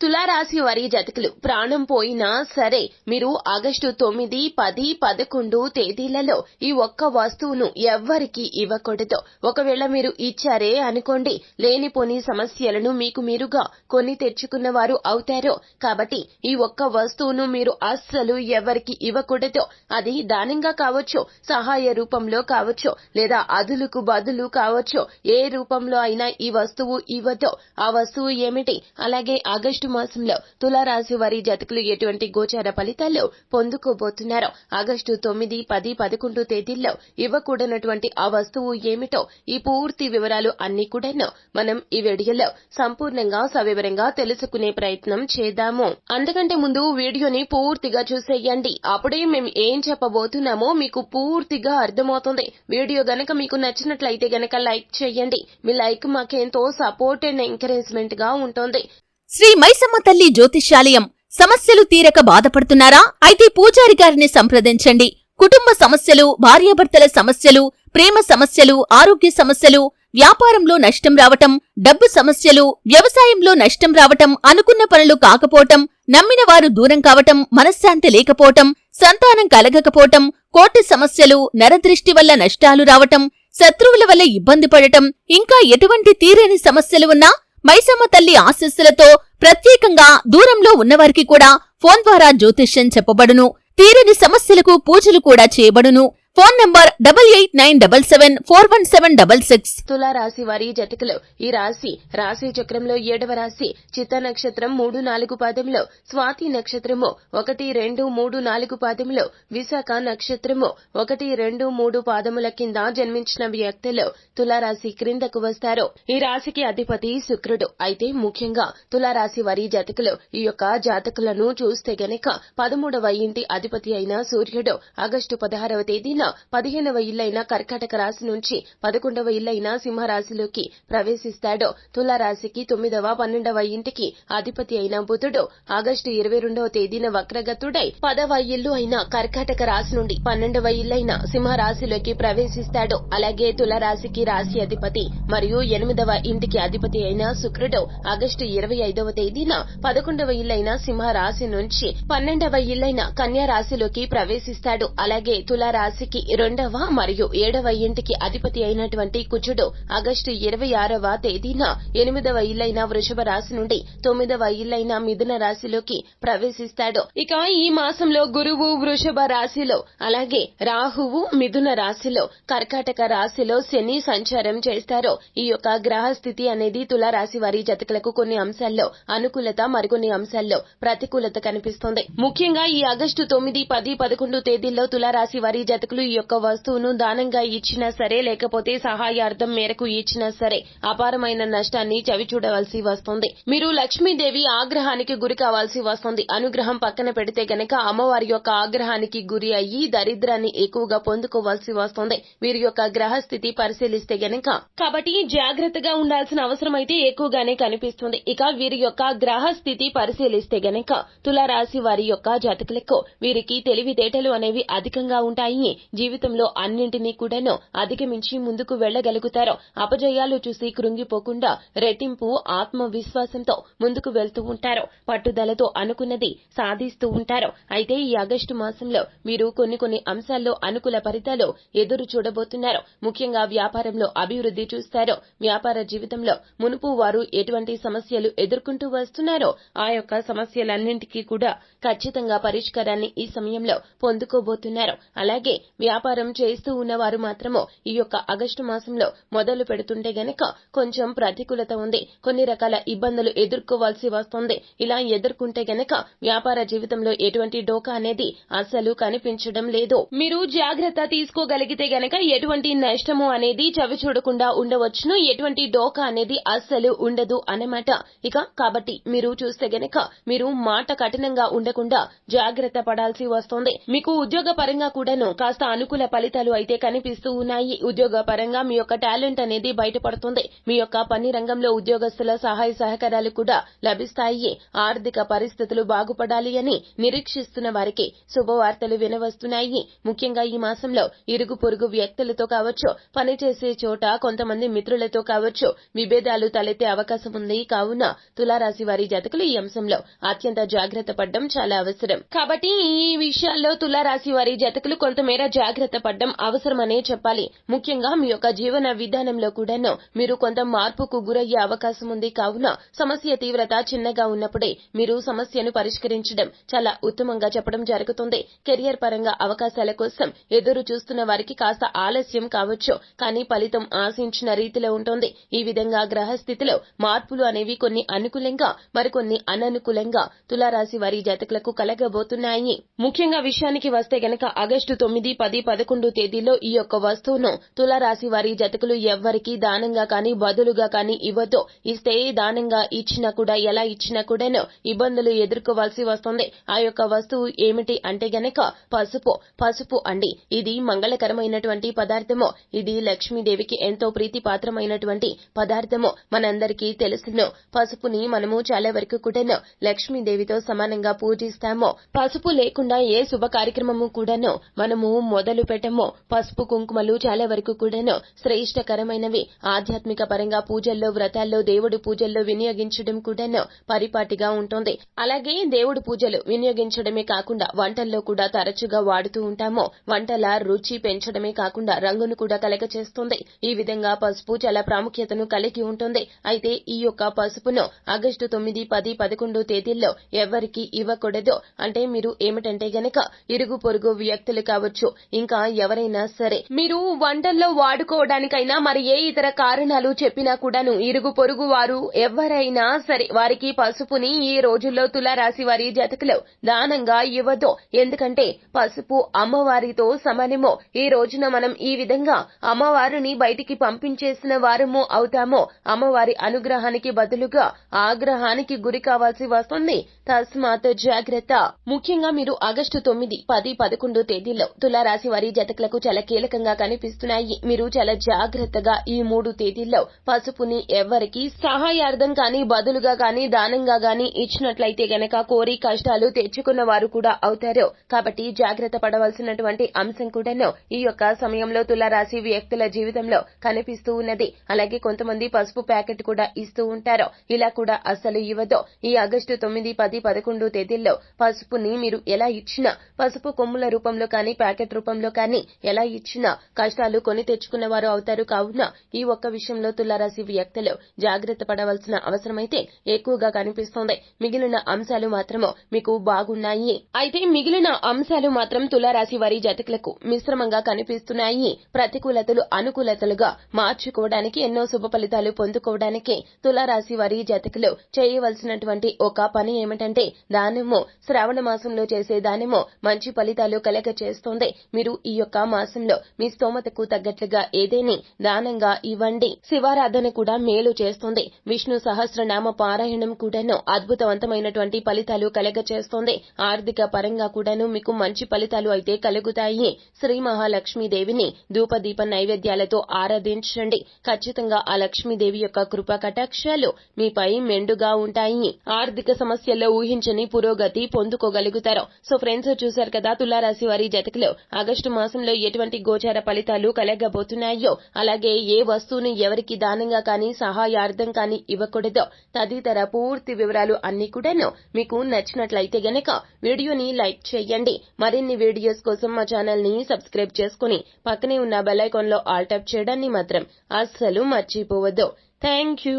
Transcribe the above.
తులారాశి వారి జతకులు ప్రాణం పోయినా సరే మీరు ఆగస్టు తొమ్మిది పది పదకొండు తేదీలలో ఈ ఒక్క వస్తువును ఎవ్వరికి ఇవ్వకూడదు. ఒకవేళ మీరు ఇచ్చారే అనుకోండి లేనిపోని సమస్యలను మీకు మీరుగా కొని తెచ్చుకున్న వారు అవుతారు. కాబట్టి ఈ ఒక్క వస్తువును మీరు అస్సలు ఎవరికి ఇవ్వకూడదు. అది దానంగా కావచ్చు సహాయ రూపంలో కావచ్చు లేదా అదులుకు బదులు కావచ్చు. ఏ రూపంలో అయినా ఈ వస్తువు ఇవ్వదు. ఆ వస్తువు ఏమిటి? అలాగే ఆగస్టు మాసంలో తులారాశి వారి జతకులు ఎటువంటి గోచార ఫలితాలు పొందుకోబోతున్నారో ఆగస్టు తొమ్మిది పది పదకొండు తేదీల్లో ఇవ్వకూడనటువంటి ఆ వస్తువు ఏమిటో ఈ పూర్తి వివరాలు అన్ని కూడా మనం ఈ వీడియోలో సంపూర్ణంగా సవివరంగా తెలుసుకునే ప్రయత్నం చేద్దాము. అందుకంటే ముందు వీడియోని పూర్తిగా చూసేయండి. అప్పుడే మేము ఏం చెప్పబోతున్నామో మీకు పూర్తిగా అర్థమవుతుంది. వీడియో గనక మీకు నచ్చినట్లయితే గనక లైక్ చేయండి. మీ లైక్ మాకెంతో సపోర్ట్ అండ్ ఎంకరేజ్మెంట్గా ఉంటుంది. శ్రీ మైసమ్మ తల్లి జ్యోతిష్యాలయం. సమస్యలు తీరక బాధపడుతున్నారా? అయితే పూజారి గారిని సంప్రదించండి. కుటుంబ సమస్యలు భార్యాభర్తల సమస్యలు ప్రేమ సమస్యలు ఆరోగ్య సమస్యలు వ్యాపారంలో నష్టం రావటం డబ్బు సమస్యలు వ్యవసాయంలో నష్టం రావటం అనుకున్న పనులు కాకపోవటం నమ్మిన వారు దూరం కావటం మనశ్శాంతి లేకపోవటం సంతానం కలగకపోవటం కోర్టు సమస్యలు నరదృష్టి వల్ల నష్టాలు రావటం శత్రువుల వల్ల ఇబ్బంది పడటం ఇంకా ఎటువంటి తీరని సమస్యలు ఉన్నా మైసమ్మ తల్లి ఆశస్సులతో ప్రత్యేకంగా దూరంలో ఉన్నవారికి కూడా ఫోన్ ద్వారా జ్యోతిష్యం చెప్పబడును. తీరని సమస్యలకు పూజలు కూడా చేయబడును. Phone number double eight nine double seven four one seven double six. తులా రాశి వారి జతకులు. ఈ రాశి రాశి చక్రంలో ఏడవ రాశి. చిత్త నక్షత్రం మూడు నాలుగు పాదంలో స్వాతి నక్షత్రము ఒకటి రెండు మూడు నాలుగు పాదములో. విశాఖ నక్షత్రము ఒకటి రెండు మూడు పాదముల కింద జన్మించిన వ్యక్తులు తులారాశి క్రిందకు వస్తారు. ఈ రాశికి అధిపతి శుక్రుడు. అయితే ముఖ్యంగా తులారాశి వారి జతకులు. ఈ యొక్క జాతకులను చూస్తే గనక పదమూడవ ఇంటి అధిపతి అయిన సూర్యుడు. ఆగస్టు పదహారవ తేదీన పదిహేనవ ఇల్లైన కర్కాటక రాశి నుంచి పదకొండవ ఇల్లైన సింహరాశిలోకి ప్రవేశిస్తాడో తులారాశికి తొమ్మిదవ పన్నెండవ ఇంటికి అధిపతి అయిన బుధుడు ఆగస్టు ఇరవై రెండవ తేదీన వక్రగతుడై పదవ ఇల్లు అయిన కర్కాటక రాశి నుండి పన్నెండవ ఇల్లైన సింహరాశిలోకి ప్రవేశిస్తాడు. అలాగే తులారాశికి రాశి అధిపతి మరియు ఎనిమిదవ ఇంటికి అధిపతి అయిన శుక్రుడు ఆగస్టు ఇరవై ఐదవ తేదీన పదకొండవ ఇల్లైన సింహరాశి నుంచి పన్నెండవ ఇల్లైన కన్యా రాశిలోకి ప్రవేశిస్తాడు. అలాగే తులారాశికి రెండవ మరియు ఏడవ ఇంటికి అధిపతి అయినటువంటి కుజుడు ఆగస్టు ఇరవై ఆరవ తేదీన ఎనిమిదవ ఇల్లైన వృషభ రాశి నుండి తొమ్మిదవ ఇల్లైన మిథున రాశిలోకి ప్రవేశిస్తాడు. ఇక ఈ మాసంలో గురువు వృషభ రాశిలో అలాగే రాహువు మిథున రాశిలో కర్కాటక రాశిలో శని సంచారం చేస్తారు. ఈ యొక్క గ్రహ స్థితి అనేది తుల రాశి వారి జతకులకు కొన్ని అంశాల్లో అనుకూలత మరికొన్ని అంశాల్లో ప్రతికూలత కనిపిస్తుంది. ముఖ్యంగా ఈ ఆగస్టు తొమ్మిది పది పదకొండు తేదీల్లో తులారాశి వారి జతకులు ఈ యొక్క వస్తువును దానంగా ఇచ్చినా సరే లేకపోతే సహాయార్థం మేరకు ఇచ్చినా సరే అపారమైన నష్టాన్ని చవిచూడవలసి వస్తుంది. మీరు లక్ష్మీదేవి ఆగ్రహానికి గురి కావాల్సి వస్తుంది. అనుగ్రహం పక్కన పెడితే గనక అమ్మవారి యొక్క ఆగ్రహానికి గురి అయ్యి దరిద్రాన్ని ఎక్కువగా పొందుకోవాల్సి వస్తుంది. వీరి యొక్క గ్రహస్థితి పరిశీలిస్తే గనక. కాబట్టి జాగ్రత్తగా ఉండాల్సిన అవసరం అయితే ఎక్కువగానే కనిపిస్తుంది. ఇక వీరి యొక్క గ్రహ స్థితి పరిశీలిస్తే గనక తులారాశి వారి యొక్క జాతకులకు వీరికి తెలివితేటలు అనేవి అధికంగా ఉంటాయి. జీవితంలో అన్నింటినీ కూడాను అధిగమించి ముందుకు వెళ్ళగలుగుతారో అపజయాలు చూసి కృంగిపోకుండా రెట్టింపు ఆత్మవిశ్వాసంతో ముందుకు వెళ్తూ ఉంటారు పట్టుదలతో అనుకున్నది సాధిస్తూ ఉంటారు. అయితే ఈ ఆగస్టు మాసంలో మీరు కొన్ని కొన్ని అంశాల్లో అనుకూల ఫలితాలు ఎదురు చూడబోతున్నారు ముఖ్యంగా వ్యాపారంలో అభివృద్ధి చూస్తారు వ్యాపార జీవితంలో మునుపు వారు ఎటువంటి సమస్యలు ఎదుర్కొంటూ వస్తున్నారో ఆ యొక్క సమస్యలన్నింటికీ కూడా ఖచ్చితంగా పరిష్కారాన్ని ఈ సమయంలో పొందుకోబోతున్నారు. అలాగే వ్యాపారం చేస్తూ ఉన్నవారు మాత్రము ఈ యొక్క ఆగస్టు మాసంలో మొదలు పెడుతుంటే గనక కొంచెం ప్రతికూలత ఉంది. కొన్ని రకాల ఇబ్బందులు ఎదుర్కోవాల్సి వస్తుంది. ఇలా ఎదుర్కొంటే గనక వ్యాపార జీవితంలో ఎటువంటి డోకా అనేది అస్సలు కనిపించడం లేదు. మీరు జాగ్రత్త తీసుకోగలిగితే గనక ఎటువంటి నష్టము అనేది చవి చూడకుండా ఉండవచ్చును. ఎటువంటి డోకా అనేది అస్సలు ఉండదు అన్నమాట. ఇక కాబట్టి మీరు చూస్తే గనక మీరు మాట కఠినంగా ఉండకుండా జాగ్రత్త పడాల్సి వస్తుంది. మీకు ఉద్యోగ పరంగా కూడాను కాస్త అనుకూల ఫలితాలు అయితే కనిపిస్తూ ఉన్నాయి. ఉద్యోగ పరంగా మీ యొక్క టాలెంట్ అనేది బయటపడుతుంది. మీ యొక్క పని రంగంలో ఉద్యోగస్తుల సహాయ సహకారాలు కూడా లభిస్తాయి. ఆర్థిక పరిస్థితులు బాగుపడాలి అని నిరీక్షిస్తున్న వారికి శుభవార్తలు వినవస్తున్నాయి. ముఖ్యంగా ఈ మాసంలో ఇరుగు పొరుగు వ్యక్తులతో కావచ్చు పనిచేసే చోట కొంతమంది మిత్రులతో కావచ్చు విభేదాలు తలెత్తే అవకాశం ఉంది. కావున తులారాశి వారి జాతకులు ఈ అంశంలో అత్యంత జాగ్రత్త పడడం చాలా అవసరం. కాబట్టి ఈ విషయాల్లో తులారాశి వారి జతకులు కొంతమేర జాగ్రత్త పడడం అవసరమనే చెప్పాలి. ముఖ్యంగా మీ యొక్క జీవన విధానంలో కూడాను మీరు కొంత మార్పుకు గురయ్యే అవకాశం ఉంది. కావున సమస్య తీవ్రత చిన్నగా ఉన్నప్పుడే మీరు సమస్యను పరిష్కరించడం చాలా ఉత్తమంగా చెప్పడం జరుగుతుంది. కెరియర్ పరంగా అవకాశాల కోసం ఎదురు చూస్తున్న వారికి కాస్త ఆలస్యం కావచ్చు. కానీ ఫలితం ఆశించిన రీతిలో ఉంటుంది. ఈ విధంగా గ్రహస్థితిలో మార్పులు అనేవి కొన్ని అనుకూలంగా మరికొన్ని అననుకూలంగా తులారాశి వారి జాతకులకు కలగబోతున్నాయి. ముఖ్యంగా విషయానికి వస్తే గనక ఆగస్టు తొమ్మిది పది పదకొండు తేదీల్లో ఈ యొక్క వస్తువును తులారాశి వారి జతకులు ఎవ్వరికి దానంగా కానీ బదులుగా కానీ ఇవ్వద్దు ఇస్తే దానంగా ఇచ్చినా కూడా ఎలా ఇచ్చినా కూడాను ఇబ్బందులు ఎదుర్కోవాల్సి వస్తుంది. ఆ యొక్క వస్తువు ఏమిటి అంటే గనక పసుపు పసుపు అండి. ఇది మంగళకరమైనటువంటి పదార్థము. ఇది లక్ష్మీదేవికి ఎంతో ప్రీతిపాత్రమైనటువంటి పదార్థము. మనందరికీ తెలుసును. పసుపుని మనము చాలా వరకు కూడాను లక్ష్మీదేవితో సమానంగా పూజిస్తాము. పసుపు లేకుండా ఏ శుభ కార్యక్రమము కూడాను మనము మొదలు పెట్టము పసుపు కుంకుమలు చాలా వరకు కూడాను శ్రేష్టకరమైనవి. ఆధ్యాత్మిక పరంగా పూజల్లో వ్రతాల్లో దేవుడి పూజల్లో వినియోగించడం కూడాను పరిపాటిగా ఉంటుంది. అలాగే దేవుడి పూజలు వినియోగించడమే కాకుండా వంటల్లో కూడా తరచుగా వాడుతూ ఉంటాము. వంటల రుచి పెంచడమే కాకుండా రంగును కూడా కలగ చేస్తుంది. ఈ విధంగా పసుపు చాలా ప్రాముఖ్యతను కలిగి ఉంటుంది. అయితే ఈ యొక్క పసుపును ఆగస్టు తొమ్మిది పది పదకొండు తేదీల్లో ఎవరికి ఇవ్వకూడదు. అంటే మీరు ఏమిటంటే గనక ఇరుగు పొరుగు వ్యక్తులు కావచ్చు ఇంకా ఎవరైనా సరే మీరు వంటల్లో వాడుకోవడానికైనా మరి ఏ ఇతర కారణాలు చెప్పినా కూడాను ఇరుగు పొరుగు వారు ఎవరైనా సరే వారికి పసుపుని ఈ రోజుల్లో తులారాశి వారి జతకలో దానంగా ఇవ్వదు ఎందుకంటే పసుపు అమ్మవారితో సమానమో. ఈ రోజున మనం ఈ విధంగా అమ్మవారిని బయటికి పంపించేసిన వారము అవుతామో. అమ్మవారి అనుగ్రహానికి బదులుగా ఆగ్రహానికి గురి కావాల్సి వస్తుంది. తస్మాత్ జాగ్రత్త. ముఖ్యంగా మీరు ఆగస్టు తొమ్మిది పది పదకొండు తేదీల్లో రాశి వారి జతకులకు చాలా కీలకంగా కనిపిస్తున్నాయి. మీరు చాలా జాగ్రత్తగా ఈ మూడు తేదీల్లో పసుపుని ఎవరికి సహాయార్థం కానీ బదులుగా కానీ దానంగా గాని ఇచ్చినట్లయితే గనక కోరి కష్టాలు తెచ్చుకున్న వారు కూడా అవుతారు. కాబట్టి జాగ్రత్త పడవలసినటువంటి అంశం కూడాను ఈ యొక్క సమయంలో తులారాశి వ్యక్తుల జీవితంలో కనిపిస్తూ ఉన్నది. అలాగే కొంతమంది పసుపు ప్యాకెట్ కూడా ఇస్తూ ఉంటారు. ఇలా కూడా అస్సలు ఇవ్వదు. ఈ ఆగస్టు తొమ్మిది పది పదకొండు తేదీల్లో పసుపుని మీరు ఎలా ఇచ్చినా పసుపు కొమ్ముల రూపంలో కానీ ప్యాకెట్ రూపంలో కానీ ఎలా ఇచ్చినా కష్టాలు కొని తెచ్చుకున్న వారు అవుతారు కావున ఈ ఒక్క విషయంలో తులారాశి వ్యక్తులు జాగ్రత్త పడవలసిన అవసరమైతే ఎక్కువగా కనిపిస్తోంది. మిగిలిన అంశాలు మాత్రము మీకు బాగున్నాయి. అయితే మిగిలిన అంశాలు మాత్రం తులారాశి వారి జాతకులకు మిశ్రమంగా కనిపిస్తున్నాయి. ప్రతికూలతలు అనుకూలతలుగా మార్చుకోవడానికి ఎన్నో శుభ ఫలితాలు పొందుకోవడానికి తులారాశి వారి జతకులు చేయవలసినటువంటి ఒక పని ఏమిటంటే దానము శ్రావణ మాసంలో చేసే దానము మంచి ఫలితాలు కలగ చేస్తోంది మీరు ఈ యొక్క మాసంలో మీ స్తోమతకు తగ్గట్లుగా ఏదేని దానంగా ఇవ్వండి. శివారాధన కూడా మేలు చేస్తుంది. విష్ణు సహస్రనామ పారాయణం కూడాను అద్భుతవంతమైనటువంటి ఫలితాలు కలగ చేస్తుంది ఆర్థిక పరంగా కూడాను మీకు మంచి ఫలితాలు అయితే కలుగుతాయి. శ్రీ మహాలక్ష్మీదేవిని ధూపదీప నైవేద్యాలతో ఆరాధించండి. ఖచ్చితంగా ఆ లక్ష్మీదేవి యొక్క కృప కటాక్షాలు మీపై మెండుగా ఉంటాయి. ఆర్థిక సమస్యల్లో ఊహించని పురోగతి పొందుకోగలుగుతారు. సో ఫ్రెండ్స్ చూశారు కదా తులారాశి వారి జతకలో ఆగస్టు మాసంలో ఎటువంటి గోచార ఫలితాలు కలగబోతున్నాయో అలాగే ఏ వస్తువును ఎవరికి దానంగా కానీ సహాయార్థం కానీ ఇవ్వకూడదో తదితర పూర్తి వివరాలు అన్ని కూడాను మీకు నచ్చినట్లయితే గనక వీడియోని లైక్ చేయండి. మరిన్ని వీడియోస్ కోసం మా ఛానల్ని సబ్స్క్రైబ్ చేసుకుని పక్కనే ఉన్న బెల్ ఐకాన్లో ఆల్ ట్యాప్ చేయడాన్ని మాత్రం అస్సలు మర్చిపోవద్దు. Thank you.